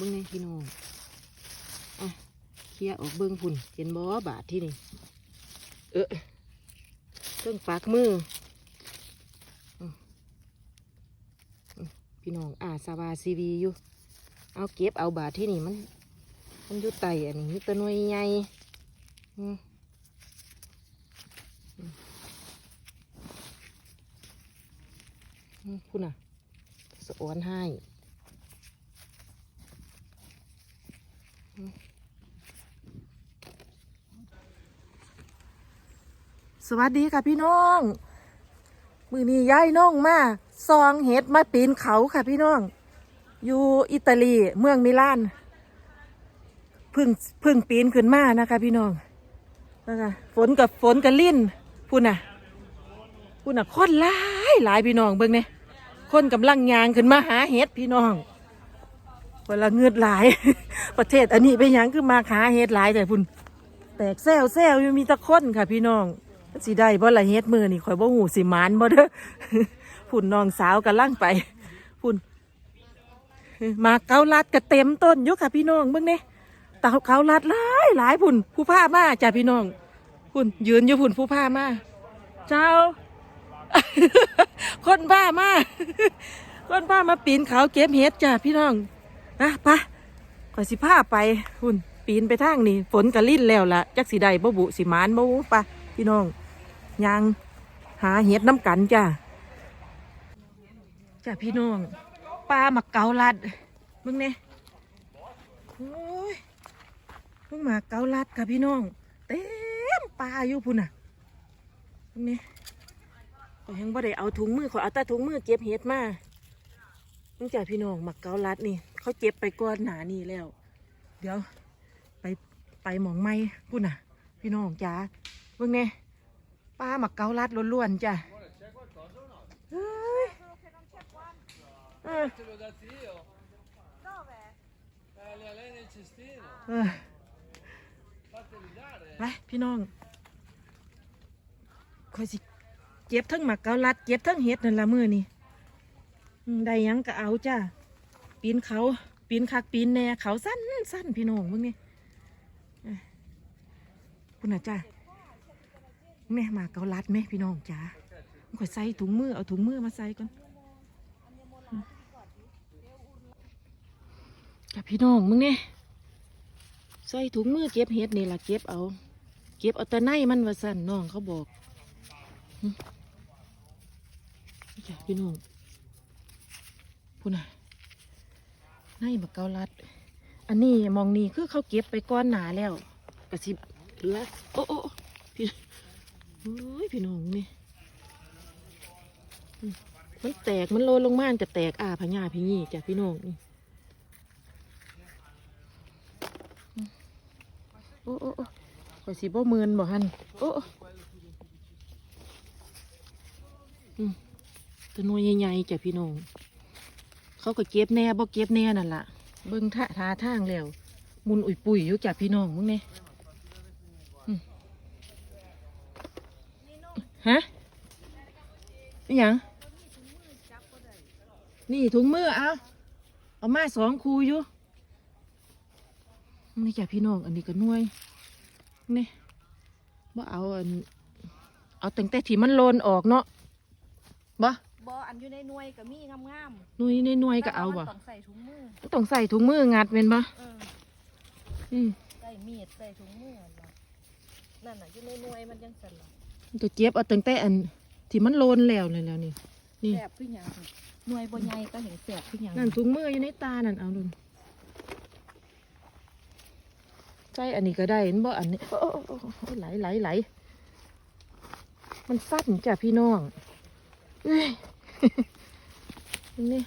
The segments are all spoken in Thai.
เบิ่งในพี่น้องอะเคลียร์ออกเบิ่งพุ่นเห็นบ่บาทที่นี่ เออเครื่องปากมืออือพี่น้องอ่าสวาซีวีอยู่ เอาเก็บเอาบาทที่นี่มัน มันอยู่ไตอันนี้มีตัวน่วยใหญ่คุณอะสะออนให้อืม สวัสดีค่ะพี่น้อง มือนี้ย้ายน้องมาซองเห็ดมาปีนเขาค่ะพี่น้อง อยู่อิตาลีเมืองมิลานพึ่งพึ่งปีนขึ้นมานะคะพี่น้องนะคะฝนกับฝนกับลิ่นพูน่ะพูน่ะคนหลายหลายพี่น้องเบิ่งเนี่ยคนกำลังยางขึ้นมาหาเห็ดพี่น้อง เวลาเงือดหลาย ประเทศอันนี้เป็นยังคือมาหาเห็ดหลายแต่พุ่นแตกแซวแซวยังมีตะค้นค่ะพี่น้องสิได้บ่ละเฮ็ดมือนี่ข่อยบ่หูสิมานบ่เด้อพุ่นน้องสาวกำลังไปพุ่นมาเกาลัดก็เต็มต้นอยู่ค่ะพี่น้องเบิ่งเนี่ยเต่าเกาลัดหลายหลายพุ่นผู้ผ้ามาจ้ะพี่น้องพุ่นยืนอยู่พุ่นผู้ผ้ามาเจ้า คนบ้ามาคนบ้ามาปีนเขาเก็บเห็ดจ้ะพี่น้อง นะปะก่อยสิผ้าไปพุ่นปีนไปทางนี่ฝนกระลิ่นแล้วละจักสีใดบ่บุสิหมานบ่บุปะพี่น้องยางหาเห็ดน้ำกันจ้ะจ้ะพี่น้องปลาหมักเกาลัดมึงเนี่ยโอ้ยมึงหมาเกาลัดค่ะพี่น้องเต็มปลาอยู่พุ่นน่ะมึงเนี่ยข้อยยังบ่ได้เอาถุงมือขอยเอาแต่ถุงมือเก็บเห็ดมามึงจ่าพี่น้องหมักเกาลัดนี่ เขาเจ็บไปก่อนหนานี่แล้ว เดี๋ยว ไปไปหมองไม้พุ่นน่ะ พี่น้องจ้ามึงเนี่ยปลาหมักเกาลัดล้วนๆจ้ะเฮ้ยเออเออไปพี่น้องคอยสิเก็บทั้งหมักเกาลัดเก็บทั้งเห็ดนั่นละมือนี่ได้ยังก็เอาจ้า ปีนเขาปีนคักปีนแหน่เขาสั้นสั้นพี่น้องมึงนี่ยคุณน่ะจ้าแม่มาเกาลัดไหมพี่น้องจ้าคอยใส่ถุงมือเอาถุงมือมาใส่ก่อนอืมจ้าพี่น้องมึงเนี่ยใส่ถุงมือเก็บเห็ดนี่ล่ะเก็บเอา เก็บเอาแต่ในมันว่าสั่นน้องเขาบอกจ้ะพี่น้องพูน่ะ ในบักเกาลัด อันนี้มองนี่คือเขาเก็บไปก้อนหนาแล้วกระสิบเหลือโอ้โอ้พี่โอ้ยพี่น้องนี่มันแตกมันโลนลงมาจะแตกอาพญาพี่นี่จ้ะพี่น้องนี่โอ้โอ้โอ้ข่อยสิบ่มืนบ่ฮันโอ้อืมตัวหน่วยใหญ่ๆจ้ะพี่น้อง เขาก็เก็บแน่บ่เก็บแน่นั่นล่ะ เบิ่งท่าทาทางแล้วมุนอุ่ยปุ๋ยอยู่จ้ะพี่น้องมึงเนี่ยฮะนี่หยังนี่ถุงมือเอาเอามาสองคูอยู่นี่จ้ะพี่น้องอันนี้ก็น่วยนี่บ่เอาอันเอาแต่งแต่ที่มันโลนออกเนาะบ่ บออันอยู่ในหน่วยก็มีงามหน่วยในหน่วยๆก็เอาบ่แต่ว่มันต้องใส่ถุงมือต้องใส่ถุงมืองัดเป็นบ่เอออืมใส่มีดใส่ถุงมือนั่นน่ะนั่นน่ะอยู่ในหน่วยมันยังสั่นล่ะมันก็เจ็บเอาแต่งแต่อัน ที่มันโลนแล้วเลยแล้วนี่ นี่ แสบขึ้นยังหน่วยบ่ใหญ่ก็เห็นแสบขึ้นยังนั่นถุงมืออยู่ในตานั่นเอาดูใส่อันนี้ก็ได้เห็นบ่อันนี้โอ้โอ้โอ้โอ้ไหลไหลไหลมันสั้นจ้ะพี่น้องเอ้ยอั นนี่นี่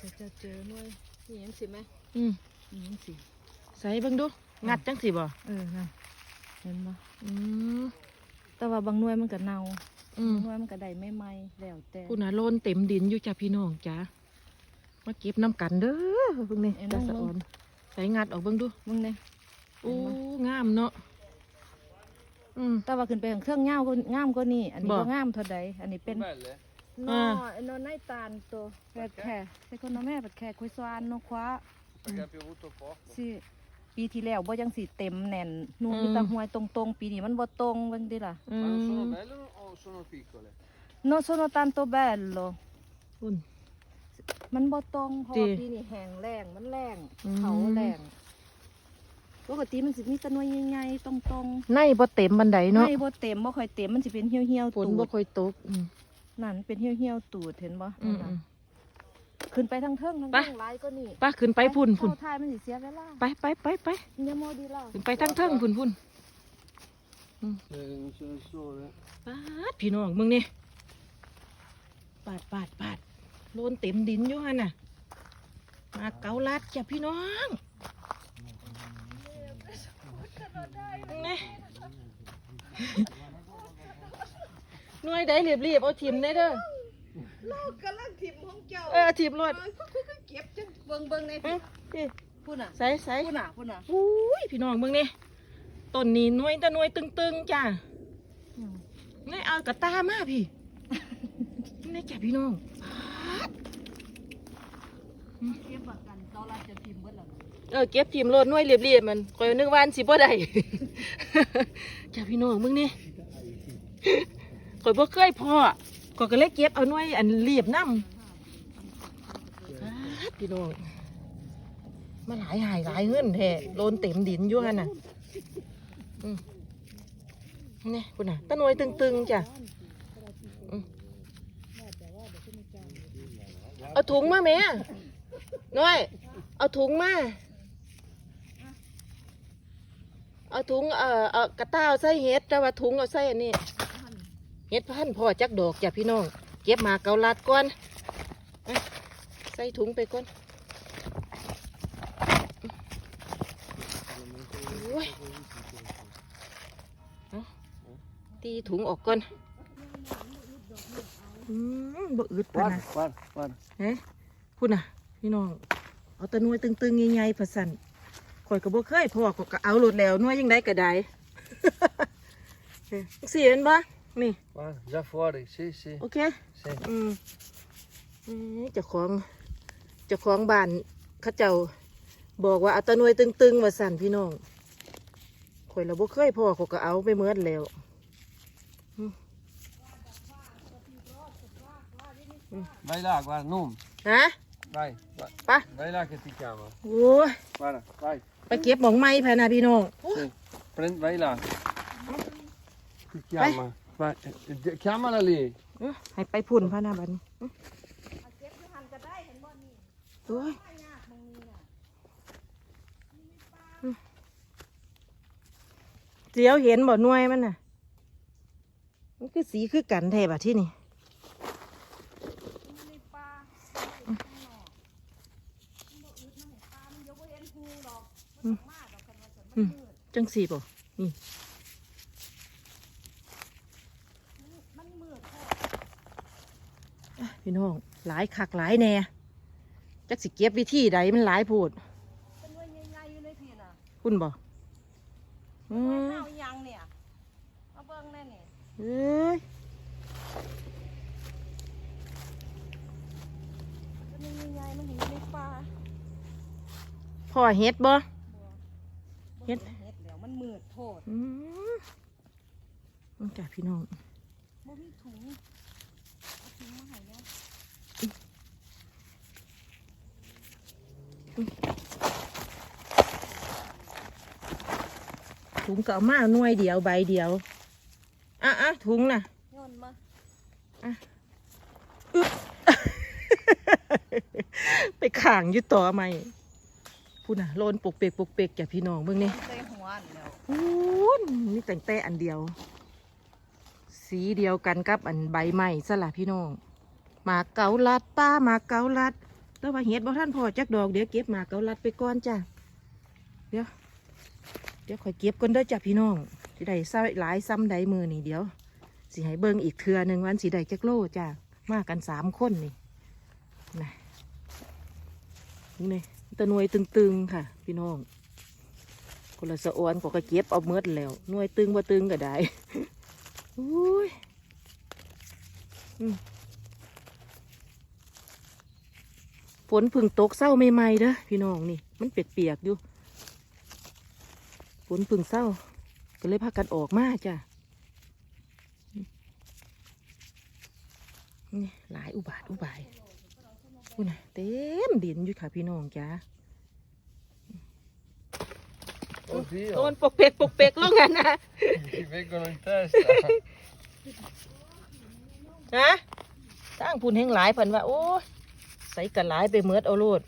จะจะเจอหน่วยนี่ยังสิไหมอืมนี่ยังสิใส่เบิ่งดู งัดจังสิบ่เออนะเห็นบ่อืมแต่ว่าบางหน่วยมันก็เน่าอืมบางหน่วยมันก็ได้ไม่ไหมแล้วแต่ผู้น่ะโลนเต็มดินอยู่จ้ะพี่น้องจ้ามาเก็บน้ำกันเด้อเบิ่งนี่จ้าสะออนใส่งัดออกเบิ่งดูมึงเนี่ยโอ้งามเนาะ อืมแต่ว่าขึ้นไปข้างเครื่องเงาก็งามก็นี่อันนี้บ่ ก็งามเท่าใดอันนี้เป็น Belle? นออ่านอในตาลตัวแปดแค่แต่คนน้องแม่แปดแค่คุยสวานนกคว้า Perché ha piovuto poco. สิปีที่แล้วบ่ยังสิเต็มแน่นนู่นอืม มีแต่ห้วยตรงๆ ปีนี้มันบ่ตรงเบิ่งดิล่ะ อื Ma non sono ม belle o sono piccole? non sono tanto bello คุณมันบ่ตรงเพราะจริว่าปีนี้แห้งแล้งมันแรงอืม เขาแรง ปกติมันสิมีแตะนวยใหญ่ๆตรงในบ่เต็มบันไดๆเนาะไม่บ่เต็มบ่ค่อยเต็มมันสิเป็นเหี่ยวๆฝนตูบ่ดค่อยตกอืมนั่นเป็นเหี่ยวๆตูดเห็นบ่อืนั่นมน่ะอืม ขึ้นไปทางเทิงทางไป เทิงหลายก็นี่ไป้าขึ้นไปพุ่นพุ่นเข้าทายมันสิเสียเวลาไปไปไปไปอย่าโมดีล่ะขึ้นไปทั้งเทิงพุ่นพุ่น Eh, non c'è il sole. ปาดพี่น้องมึงนี่ปาดปาดปาดโลนเต็มดินอยู่ฮะน่ะมาเกาลัดจ้ะพี่น้อง นี่หน่วยใดเรียบเรียบๆเอาทิมได้เด้อเรากำลังทิมของเจ้าเออทิมรวดเก็บจังเบิ่งเบิ่งในอื้อพี่พุ่นน่ะใส่ใส่พุ่นน่ะพุ่นน่ะอุ้ยพี่น้องมึงนี่ต้นนี้หน่วยแต่หน่วยตึงๆจ้ะนี่เอากระตามาพี่นี่จ้ะพี่น้อง เก็บประกันตอนเราจะทิมเบิดแล้วนะเออเก็บทีมโลดหน่วยเรียบๆมันคอยนึกว่าอันสิบ่ได้ จ้าพี่น้องมึงนี่คอยบ่เคยพอก็ก็เลยเก็บเอาหน่วยอันเรียบน้ำป๊าพี่น้องมาหลายหายหลายเงินแท้โลนเต็มดินอยู่หั่นน่ะอืมนี่คุณน่ะตะหน่วยตึงๆจ้ะอืมเอาถุงมาแม่ น้อย เอาถุงมา เอาถุงเอ่อเอากระต้าวใส่เห็ดแต่ว่าถุงเอาใส่อันนี้เห็ดพันธุ์พ่อจักดอกจ้ะพี่น้อง เก็บมาเกาลัดก่อนอะใส่ถุงไปก่อนโอ้ยเอาตีถุงออกก่อนอืมบ่อึดปะ Guarda, นะ guarda, guarda. เฮ้พูดน่ะ พี่น้อง เอาแตะนวยตึงๆใหญ่ๆผสันข่อยก็บ่เคยพ่อก็ก็เอาหลุดแล้วหนวยยังได้ก็ได้เอ้ยสีเห็นบ่นี่ Guarda, già fuori, sì, sì. โอเค sì. อืมอืมเจ้าของเจ้าของบ้านเขาเจ้าบอกว่าเอาแตะนวยตึงๆว่าสั่นพี่น้องข่อยเราบ่เคยพ่อเขาก็เอาไปเมือดแล้วอืม Vai là, guarda, non. ฮะ Vai, vai. ไป Vai là che ti chiama. โอ้ย Guarda, vai. ไปเก็บหมองไม้พะนะพี่น้อง Sì. Prendi, vai là. Ti chiama. Vai. eh, eh, Chiamala lì. เอ้อให้ไปพุ่นพะนะบัดนี้อื้อเก็บอยู่หันก็ได้เห็นบ่นี่โอ้ยไม่ยากมองนี้น่ะเสียวเห็นบ่หน่วยมันน่ะ มันคือสีคือกันแท้บะที่นี่ มันมีปลาอยู่ข้างนอกมันบ่อึดมันเห็นปลามันยกบ่เห็นหูดอกมันต้องมาดอกกันว่าซั่นมันมืด จังสีบ่นี่มันมืดโพดอะพี่น้องหลายคักหลายแหน่จักสิเก็บวิธีใดมันหลายโพูดเป็นหน่วยใหญ่ๆอยู่ในที่น่ะคุณบ่อืหน่วยมเฮายังเนี่ยมาเบิ่งแน่นี่เอ้ยเป็นหน่วยใหญ่ๆมันอยู่ในป่าพ่อเฮ็ดบ่บ่ เฮ็ดเฮ็ดแล้วมันมืดโพดอืมนี่จ้ะพี่น้องบ่มีถุงเอาถุงมาให้เนี่ยถุงก็เอามาหน่วยเดียวใบเดียวอะอะถุงน่ะโยนมาไปข่างอยู่ต่อไหม พูดน่ะโลนปกเปกปกเปกจ้ะพี่น้องเบิ่งนี่ใส่หัวนี่แล้วอู้นนี่แต่งแต่อันเดียว สีเดียวกันกับอันใบไม้สละพี่น้องหมาเกาลัดป้าหมาเกาลัดแต่ว่าเห็ดบ่ท่านพอจักดอกเดี๋ยวเก็บหมาเกาลัดไปก่อนจ้ะเดี๋ยวเดี๋ยวคอยเก็บก่อนเด้อจ้ะพี่น้องสิได้ซ้ำหลายซ้ำใดมือนี่เดี๋ยวสิให้เบิ่งอีกเทือหนึ่งวันสิได้จักโลจ้ะมากันสามคนนี่นะนี่ ตะหนวยตึงๆค่ะ พี่น้องคนละสะอวนก็กระเก็บเอาเมือดแล้วหนวยตึงบ่ตึงก็ได้อุ้ยฝนพึ่งตกเศร้าใหม่ๆเด้อพี่น้องนี่ มันเปียกๆอยู่ฝนพึ่งเศร้า ก็เลยพากันออกมาจ้ะนี่หลายอุบาทอุบาย อุ้ยนะเต็มดินอยู่ค่ะพี่น้องจ้า Oddio, โดนปกเปกปกเปกลงกันนะ ti vengono in testa. ฮะสร้างพูนแห่งหลายเพันว่า โอ้ยใส่กันหลายไปเมิดเอาโลด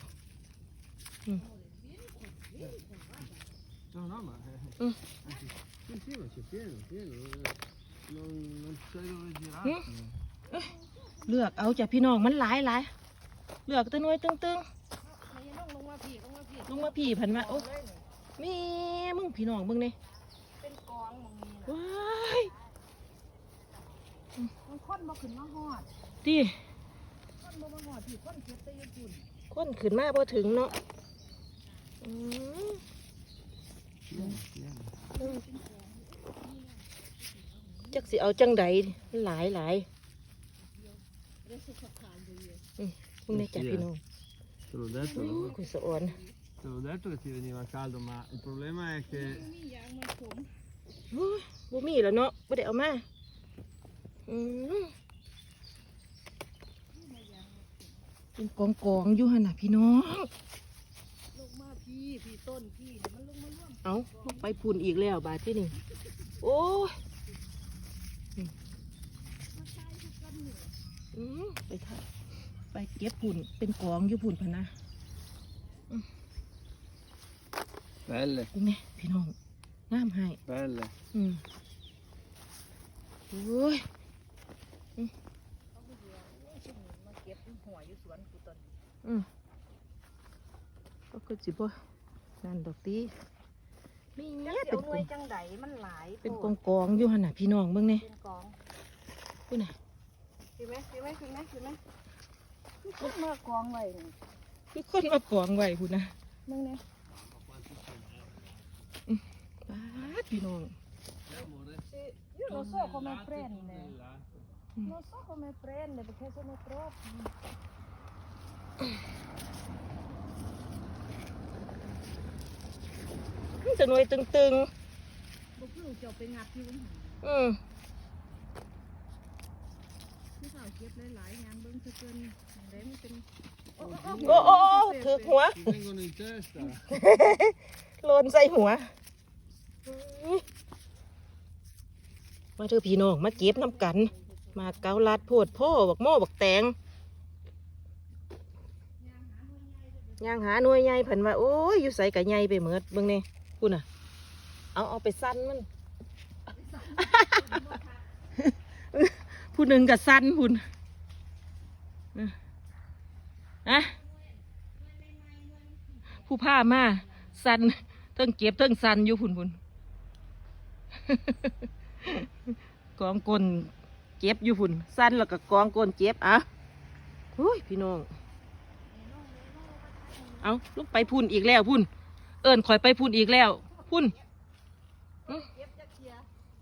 No, no, ma... Mm. Anzi, sì, sì, ma c'è pieno, pieno. eh. Non, non sai dove girarti. เลือกเอาจากพี่น้องมันหลายหลายเลือกแตัวน้อยตึงตึงไม่ยังลงมาพี่ลงมาพี่ๆลงมาพี่เพันว่าโอ้แม่มึงพี่น้องมึงเนี่ยเป็นกองหมองนี้นะว้ายมันค้นบ่ขึ้นมาฮอดดิค้นบ่มาฮอดพี่ค้นเก็บแต่ญี่ปุ่นคนขึ้นมาพอถึงเนาะอืม Pieno, pieno. จักสิเอาจังใดหลายหลาย เรื่องสุขภาพดีมึงเนี่ยจ้ะพี่น้อง Te l'ho detto, อู้ no? คุยสะออน te l'ho detto che ti veniva caldo, ma il problema è che มียางมาผมโอ้ยบ่มีแล้วเนาะบ่ได้เอามาอืมเป็นกองกองๆอยู่หั่นน่ะพี่น้อง ลงมาพี่พี่ต้นพี่เนี่ยมันลงมาร่วมเอาลงไปพุ่นอีกแล้วบาดที่นี่ โอ้ยมาใช้ทุกกันเนี่ยอืมไปท่า ไปเก็บพุ่นเป็นกองอยู่พุ่นพะนะ belle, ดูนี่พี่น้องน้ำให้ belle. อืมโอ้ยเขาก็เดียวโอ้ยช่วงนี้มาเก็บหัวอยู่สวนกูต้นอืมก็คือสิบ่นั่นดอกตีนี่จักเป็เดี๋ยนวหกน่วอยงจังใดมันหลายเป็นโพกอดงกองๆอยู่หั่นน่ะพี่น้องเบิ่งนี่เป็นกองพูดน่ะพี่ไหมพี่ไหมพี่ไหมพี่ไหม พี่ขึ้นมากองไว้นี่คือคนมากองไว้พุ่นนะมึงเนี่ยป้าดพี่น้อง Sì, io lo so come prende. Lo so come prende perché sono troppi. มันจะหน่วยตึง Bố cứ cho bên ngặt như vậy. ๆอืม Cứ thảo kiếp lấy lái nhang bưng cho cơn. Đấy mới chân. โอ้โอ้โอ้ถือหัว Ti vengono in testa. โลนใส่หัวอื้อมาเถอะพี่น้อง มาเก็บน้ำกัน มาเกาลัดโพดพ่อบักหม้อบักแตงย่างหาหน่วยใหญ่เพิ่นว่า โอ้ย อยู่ใส่กับใหญ่ไปเหมือดเบิ่งนี่พูน่ะ เอาเอาไปสั้นมัน ผู้หนึ่งกับสั้นพุ่น อะผู้ผ้ามาสันเทิงเก็บเทิงสันอยู่พุ่นพุ่นกองกลเจ็บอยู่พุ่นสั้นแล้วก็กองกลเจ็บอะโอ้ยพี่น้อง เอาลูกไปพุ่นอีกแล้วพุ่น เอิญคอยไปพุ่นอีกแล้ว พุ่น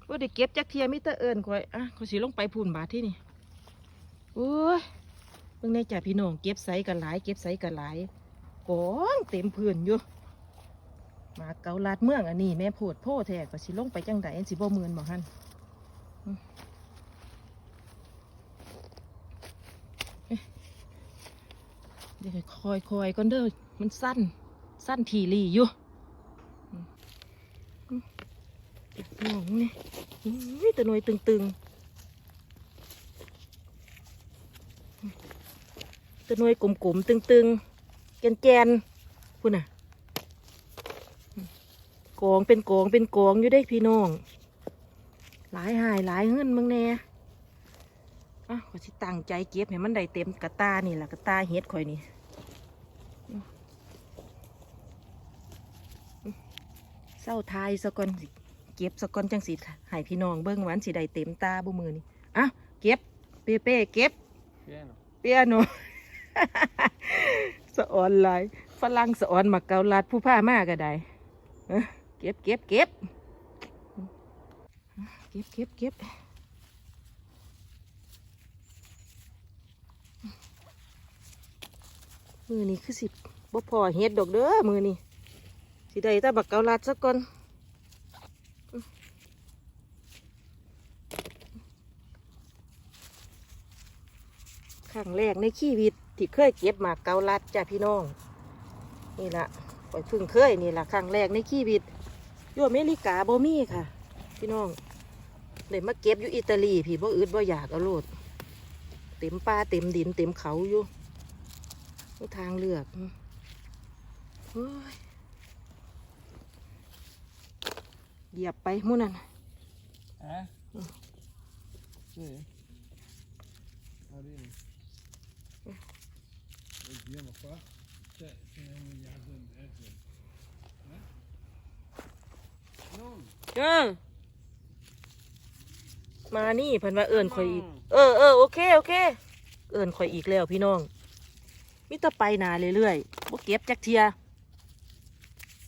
ว่าได้เก็บจักเทียมิเตอร์เอิญคอยอะเขาสิลงไปพุ่นบาทที่นี่โอ้ย เพิ่งในจ่าพี่น้องเก็บใส่กันหลาย เก็บใส่กันหลายกองเต็มพื้นอยู่ มาเกาลาดเมืองอันนี้แม่โพดโพแท้ก็สิลงไปจังใดอันสิบ่เมือนบ่ฮันอืมเอ๊ะเดี๋ยวคอยคอยก่อนเด้อมันสั้น สั้นทีรีอยู่หนองนี่ตัวหน่วยตึงๆ ตัวหน่วยกลมๆตึงๆแกนๆพูดน่ะกองเป็นกองเป็นกองอยู่ได้พี่น้อง หลายหายหลายเงินมึงแน่อะขอสิตั้งใจเก็บให้มันได้เต็มกระตานี่แหละกระตาเฮ็ดข่อยนี่อืมอืมเศร้าทายซะก่อนสิเก็บสกอนจังสิให้พี่น้องเบิ้งหวาอันสิได้เต็มตาบุมือนี่อะเก็บเป้เป้เก็บ Pieno. เปียโน สะออนลายฝรั่งสะออนมาเกาลัดผู้ผ้ามากก็ได้เก็บเก็บเก็บเก็บเก็บเก็บมือนี้คือสิบบ่พอเฮ็ดดอกเด้อมือนี่สิได้ตาบักเกาลัดซะก่อนครั้งแรกในชีวิต ที่เคยเก็บมาเกาลัดจ้ะพี่น้อง นี่ละข่อยพิ่งเคยนี่ละครั้งแรกในชีวิตอยู่อเมริกาบ่มีค่ะ พี่น้องเลยมาเก็บอยู่อิตาลีพี่บ่อึดบ่อยากเอาโลดเต็มป่าเต็มดินเต็มเขาอยู่ทางเลือกเหยียบไปมู่นั่น Eh? Sì. Arrivi. Vediamo qua. Cioè, ce n'è un miliardo e mezzo. Eh? Non. เออมานี่เพันว่าเอิญข่อยอีก เออเออโอเค โอเค เอิญข่อยอีกแล้วพี่น้องมิตรไปหนาเรื่อยๆบ่เก็บจักเทีย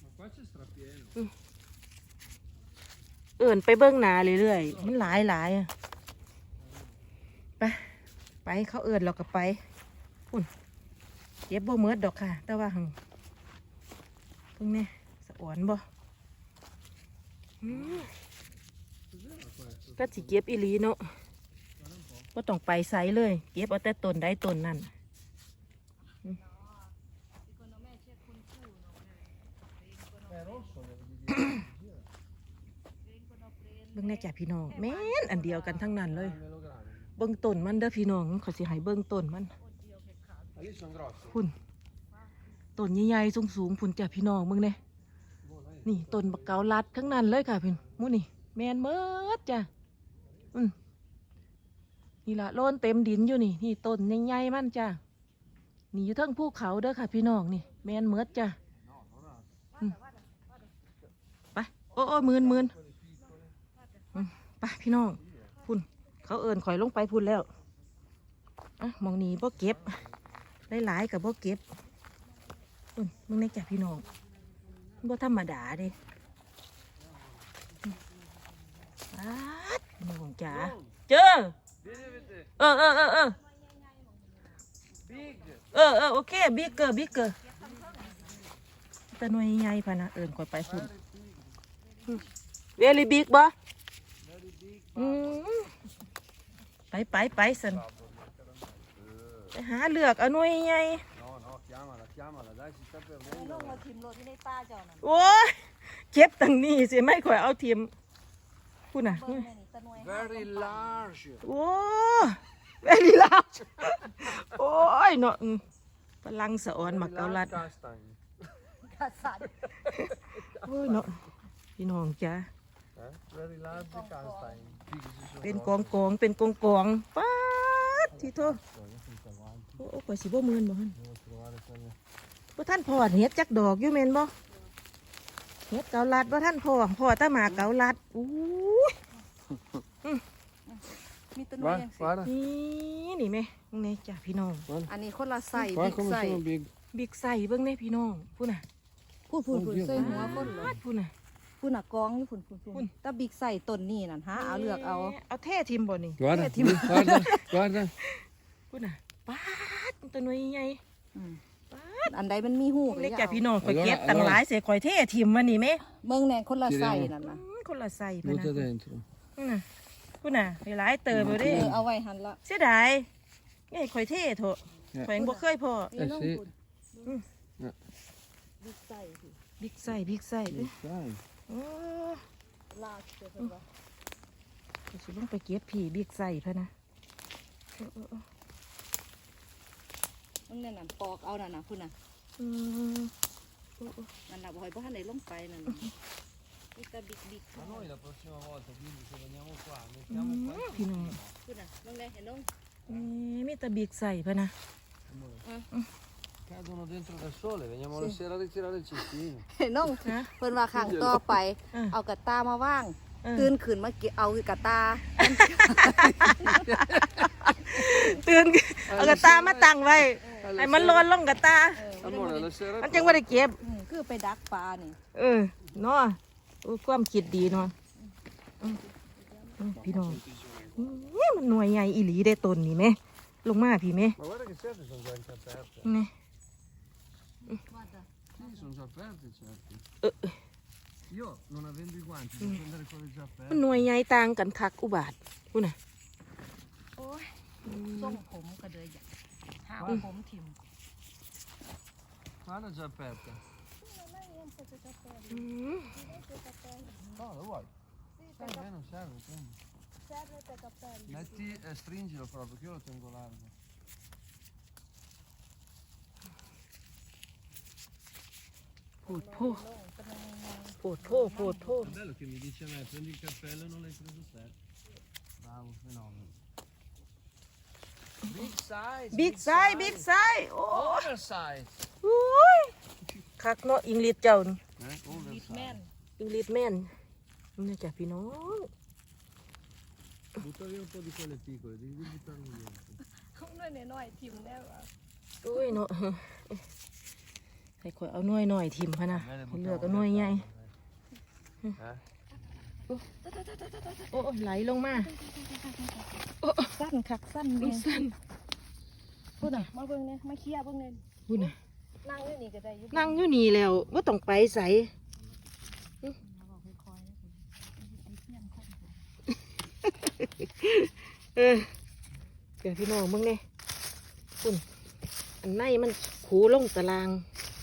Ma qua c'è strapieno. เอิญไปเบิ้งหนาเรื่อยๆ มันหลายหลายอะไป ไปเขาเอิญเราก็ไปพุ่นเก็บบ่เมิดดอกค่ะ แต่ว่าหังเพิ่งเนี่ยสะอ่อนบ่อืม Cos'era questo? ก็สิเก็บอีลีเนาะก็ต้องไปไซเลย เก็บเอาแต่ต้นใดต้นนั่นเบิ่งแน่จ้ะพี่น้องแม่นอันเดียวกันทั้งนั้นเลย เบิ่งต้นมันเด้อพี่น้องขาสิให้เบิ่งต้นมัน พุ่นต้นใหญ่ๆสูงๆพุ่นจ้ะพี่น้องเบิ่งเน่ Boh, dai. นี่ต้นบักเกาลัดทั้งนั้นเลยค่ะพี่มูนี่ แมนเมิดจ้ะอืมนี่ละโลนเต็มดินอยู่นี่ นี่ต้นใหญ่ๆมันจ้ะนี่อยู่ทั้งภูเขาเด้อค่ะ พี่น้องนี่ แมนเมิดจ้ะไปโอ้โอ้หมื่นหมื่นไปพี่น้องพุ่นเขาเอินข่อยลงไปพุ่นแล้วอะมองนี้บ่เก็บ หลายๆกับบ่เก็บพุ่นมึงในจ้ะพี่น้องบ่ธรรมดาเด้อืมป๊าดพี่น้องจ๋าเจอ Vieni a vedere. เออเออเออเออ Big. เออเออโอเคบิ๊กเกอร์บิ๊กเกอร์แต่หน่วยใหญ่พะนะเอินข่อยไปพุ่น very big บ่ Very big. อืมไปไปไปสัน ไปหาเลือกเอาหน่วยใหญ่ No, no, chiamala, chiamala, dai, si sta ไอ้ perdendo. น้องมาทิมรถที่ในป้าเจ้านั่นโอ้ยเก็บตั้งนี้สิไม่ข่อยเอาทีมพูดน่ะเบิ่งแม่นี่ตะหน่วย Very large. โอ้เวลีลาชโอ้ยเนาะอืมพลังสะออนหมักเกาลัด Castagni. กระสันโอ้ยเนาะพี่น้องจ้า Eh? Very large castagni. Big, si sono เป็นกองกองๆเป็นกองกองๆป๊าดทีโทษ Poi, senza avanti, โอ้โอ้ข่อยสิบ่มืนบ่ฮั่น devo trovare quelle. บ่ท่านพอดเฮ็ดจักดอกอยู่แม่นบ่เฮ็ดเกาลัดบ่ท่านพอพอแตาหมาเกาลัดอู้ยมีตะหน่วย Guarda, ยังสิ guarda. นี่นี่แม่เบิ่งแนี่จ้ะพี่น้อง อันนี้คนละใส่ Guarda บิ๊ก come ใส่ sono big. บิ๊กใส่เบิ่งแน่พี่น้องพูดน่ะพูดพูดพูดใส่หัวคนเลยพูดน่ะพูดน่ะกองอยู่พูดพูดพูพุ่ดนแต่บิ๊กใส่ต้นนี่นั่นฮะเอาเลือกเอาเอาเท่ทิมบ่นี่ Guarda, ti- lì, guarda, guarda. พูดน่ะ ป๊าดตัวหน่วยใหญ่อืมอันใดมันมีหูก็เล็กอย่าจ้ะเอาพี่น้องข่อยเอาเก็บเอาตั้งหลายเสียข่อยเท่ทิมมานี่แม่เบิ่งแน่คนละใส่ Tiriamo. นั่นน่ะอืมคนละใส่พะนะ Butta dentro. พูดน่ะพูดน่ะหลายเติบบ่เอเด้อเอาไว้หันละเสียดายไงข่อยเท่โถข่อยยังบ่เคยพอ นี่น้องสิพูดอืมบิ๊กใส่สิบิ๊กใส่บิ๊กใส่เด้อ Dai. โอ้ลากเจอเพิ่นว่าข่อยสิลงไปเก็บผีบิ๊กใส่พะนะเออเออเออ มันนั่นน่ะปอกเอานั่นน่ะพูดน่ะอืมนั่นน่ะบ่ให้บ่ทันได้ลงไปนั่นน่ะนี่ตะบิ๊กบิ๊ก Ma noi la prossima volta, quindi se veniamo qua, อื mettiamo ม qua. พี่น้องพูดน่ะลงเลยเห็นน้องนี่มีแต่บิ๊กใส่พะนะ Cadono dentro da sole, veniamo la sera a ritirare il cestino. เห็นน้องฮะเพิ่นว่าข้างต่อไปเออเอากระตามาว่าง เออตื่นขึ้นมาเก็บเอากระตา ตื่นเอากระตามาตั้งไว้ ให้มันร้อนลงกระตา Amore, la sera มันจังว่าได้เก็บ อืมคือไปดักปลานี่เออเนาะโอ้ความคิดดีเนาะอืมอืมพี่น้องนี่มันหน่วยใหญ่อีหลีได้ต้นนี่ไหม ลงมาพี่ไหม Ma guarda che certe sono già anche aperte. นี่ Guarda, Sì, sono già aperte, certo. Eh. Io non avendo i guanti, devo prendere quelle già มัน aperte. หน่วยใหญ่ต่างกันคักอุบาทพูดน่ะโอ้ยทรงผมก็เลยอยาก หาผมถิ่ม Guarda già aperta. อืม No, lo vuoi? Dai, a me non serve, prendi. Metti e stringilo proprio, che io lo tengo largo. โพดโพโพดโพโพดโพ È bello che mi dice a me, prendi il cappello e non l'hai preso te. Bravo, fenomeno. Big size. บิ๊กไซส์บิ๊กไซส์โอ้ Oversize. อุ้ยคักเนาะอิงลิดเจ้านี่ Eh? บิดแม่น Oversize. อิงลิดแม่นนี่จ้ะพี่น้อง Butta via un po' di quelle piccole, devi buttarle dentro. เขาหน่อยน้อยๆถิ่มได้ปะอุ้ยเนาะให้ข่อยเอาหน่วยหน่อยทิมพะนะ ให้เลือกเอาหน่วยใหญ่ Eh? โอ้ไหลลงมาสั้นคักสั้นเบิ่กงสั้นพูดน่ะมาเบิ่งเนี่ยมาเคลียร์เบิ่งเนี่ยพูดน่ะนั่งอยู่นี่ก็ได้ยู่นั่งอยู่นี่แล้วว่าต้องไปใส่เออเดี๋ยวพี่น้องมึงเนี่ยคุณอันในมันขูลงตาราง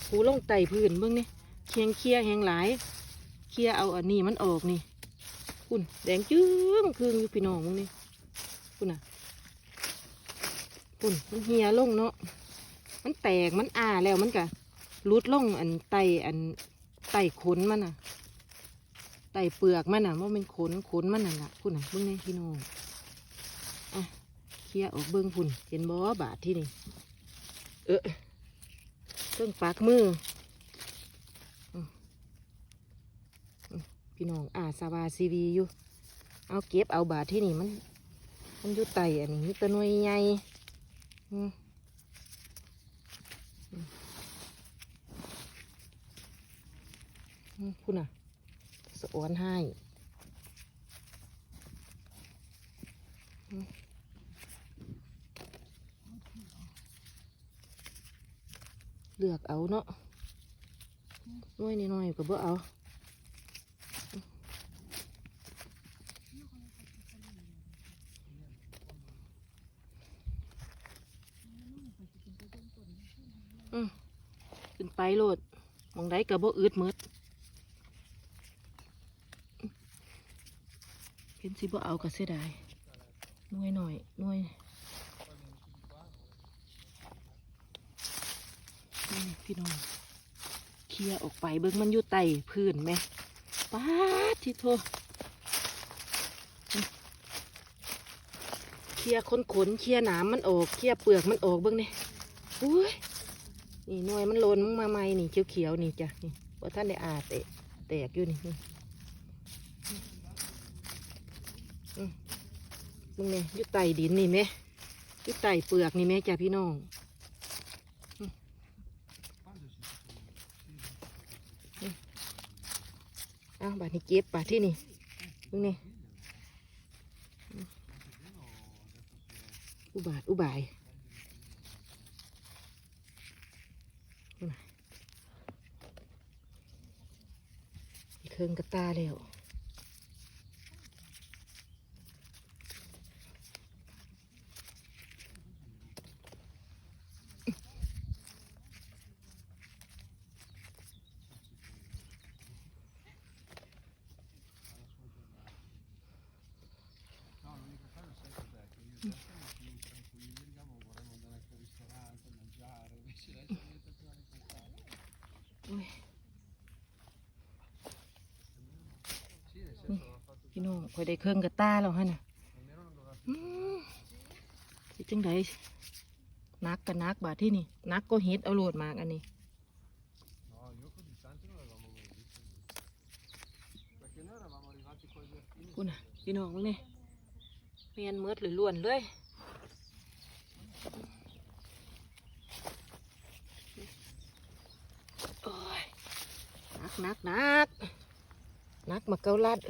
ขูลงไต่พื้นเบิ่งเนี่ยเคียงเคียแหงหลาย เคียเอาอันนี้มันออกนี่ คุณแดงจึ้งคืงอยู่พี่น้องมึงนี่คุณน่ะคุณมันเหียลงเนาะมันแตกมันอ่าแล้วมันกะรุดลงอันไตอันไตขนมันน่ะไตเปลือกมันน่ะว่าเป็นขนขนมันน่ะละคุณน่ะเบิ่งในพี่น้องอะเคลียออกเบิ่งคุณเห็นบ่บาดที่นี่เออเครื่องปากมือ พี่น้องอาสาวาซีวีอยู่ เอาเก็บเอาบาทที่นี่มัน มันอยู่ไตอันนี้ตัวน่วยใหญ่อืมอืมอืมพูดน่ะสะออนให้เลือกเอาเนาะน่วยน้อยๆก็บ่เอา อืมขึ้นไปโลดมองได้กับบ่อืดมืดเห็นสิบ่เอาก็เสียดายน่วยหน่อยน่วยนี่พี่น้องเคลียร์ออกไปเบิ่งมันอยู่ไตพื้นไหมป้าดที่โทเคลียร์ขนขนเคลียร์หนามมันออกเคลียร์เปลือกมันออกเบิ่งนี่อุ้ย นี่หน่วยมันหล่นมาใหม่นี่เขียวๆนี่จ้ะนี่ว่าท่านได้อาแตะแตกอยู่นี่นี่มึงเนี่ยยู่ใต้ดินนี่ไหมยู่ใต้เปลือกนี่ไหมจ้ะพี่น้องอ้าวบาดนี้เก็บบาดที่นี่มึงเนี่ยอุบาทอุบาย เครื่องกระตาแล้ว พี่น้องคอยได้เครื่องกระตาแล้วฮะน่ะอืมสิจังไดนักกันนักบาดที่นี่ นักก็เฮ็ดเอาโหลดมากอันนี้คุณน่ะพี่น้องมึงนี่เมียนเมืดหรือล้วนเลยนักนักนักนักมาเกาลัด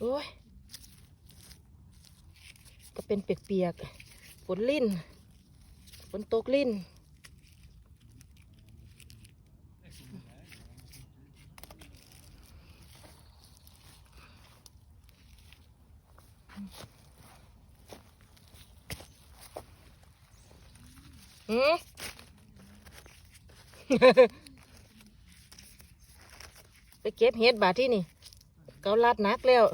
โอ้ย ก็ เป็นเปียกๆฝนลิ่นฝนตกลิ่นหืมไปเก็บเห็ดบาดที่นี่ เกาลัดนักแล้ว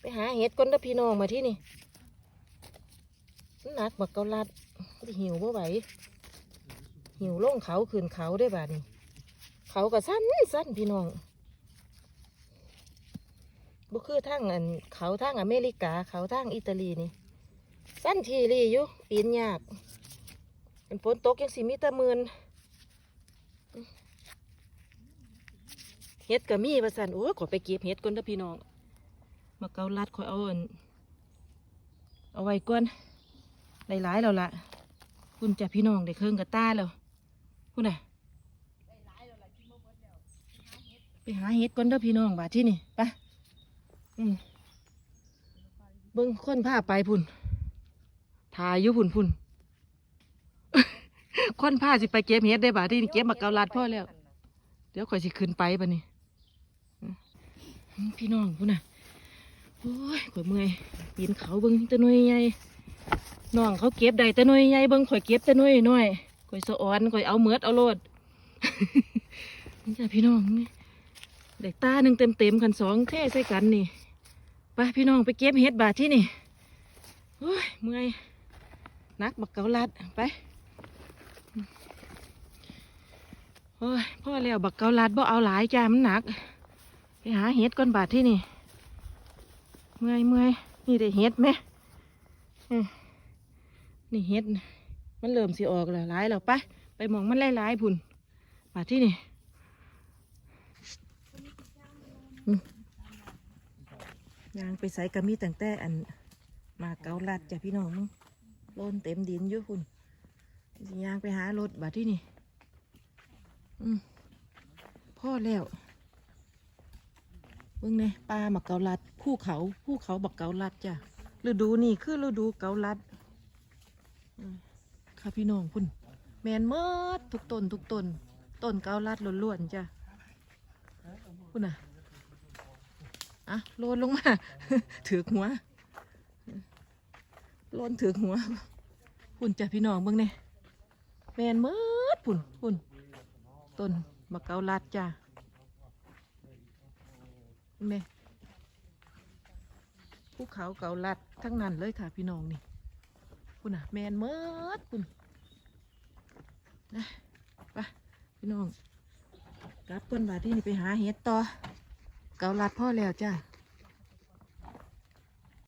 ไปหาเห็ดก้นเด้อพี่น้องมาที่นี่ นักบักเกาลัดสิหิวบ่ไหวหิวลงเขาขึ้นเขาได้อบาดนี้ เขาก็สั้นสั้นพี่น้องบ่คือทางอันเขาทางอเมริกา เขาทางอิตาลีนี่สั้นทีรีอยู่ปีนยากเป็นฝนตกยังสิมีตะมือนเฮ็ดก็มีว่าสั่นโอ้ขอไปเก็บเฮ็ดก่อนเด้อพี่น้องมาเกาลัดขอยเอาอันเอาไว้ก่อน หลายๆแล้วละคุณจะพี่น้องได้เครื่องกับตาแล้วคุณน่ะไปหาเฮ็ดก่อนเด้อพี่น้องบาที่นี่ไปอืมเบิ่งคนพาไปพุ่นทายอยู่พุ่นพุ่นคนพาสิไปเก็บเฮ็ดได้บาที่นี่เก็บมากาลัดพ่อแล้ว เดี๋ยวข่อยสิขึ้นไปบัดนี้อืมพี่น้องพุ่นน่ะโอ้ยข่อยเมื่อยปีนเขาเบิ่งตะน้อยใหญ่ น้องเขาเก็บได้แตะน้อยใหญ่เบิ่งข่อยเก็บแตะน้อยน้อยข่อยสะอ่อนข่อยเอาเมือดเอาโลดนี่จ้ะพี่น้องนี่เด็กตาหนึ่งเต็มเต็มๆกันสองเท่ใส่กันนี่ไปพี่น้องไปเก็บเห็ดบาทที่นี่โอ้ยเมื่อยนักบักเกาลัดไปโอ้ยพ่อแล้วบักเกาลัดบ่เอาหลายจ้ามันหนัก ไปหาเห็ดก่อนบาทที่นี่เมื่อยเมื่อยนี่ได้เห็ดไหมอืม นี่เห็ด มันเริ่มสิออกแล้วหลายแล้วไป ไปมองมันหลายพุ่นมาที่นี่ยางไปใส่กระมีตั้งแต่อันมาเกาลัดจ้ะพี่น้องมึงโลนเต็มดินอยู่พุ่นยางไปหารถบาที่นี่อืมพ่อแล้วเบิ่งเนี่ยปลาหมักเกาลัด ภูเขา ภูเขาบักเกาลัดจ้ะฤดูนี่คือฤดูเกาลัด ค่ะพี่น้องพุ่น แมนเมิดทุกต้นทุกต้นต้นเกาลัดล้วนๆจ้ะพุ่นน่ะอะโลนลงมาถือหัวโลนถือหัวพุ่นจ้ะพี่น้องเบิ่งเนี่ยแมนเมิดพุ่นพุ่นต้นบักเกาลัดจ้ะแม่ภูเขาเกาลัดทั้งนั้นเลยค่ะพี่น้องนี่ คุณน่ะแมนเมิดคุณนะไปพี่น้องกลับต้นบาที่นี่ไปหาเห็ดต่อ เกาลัดพ่อแล้วจ้า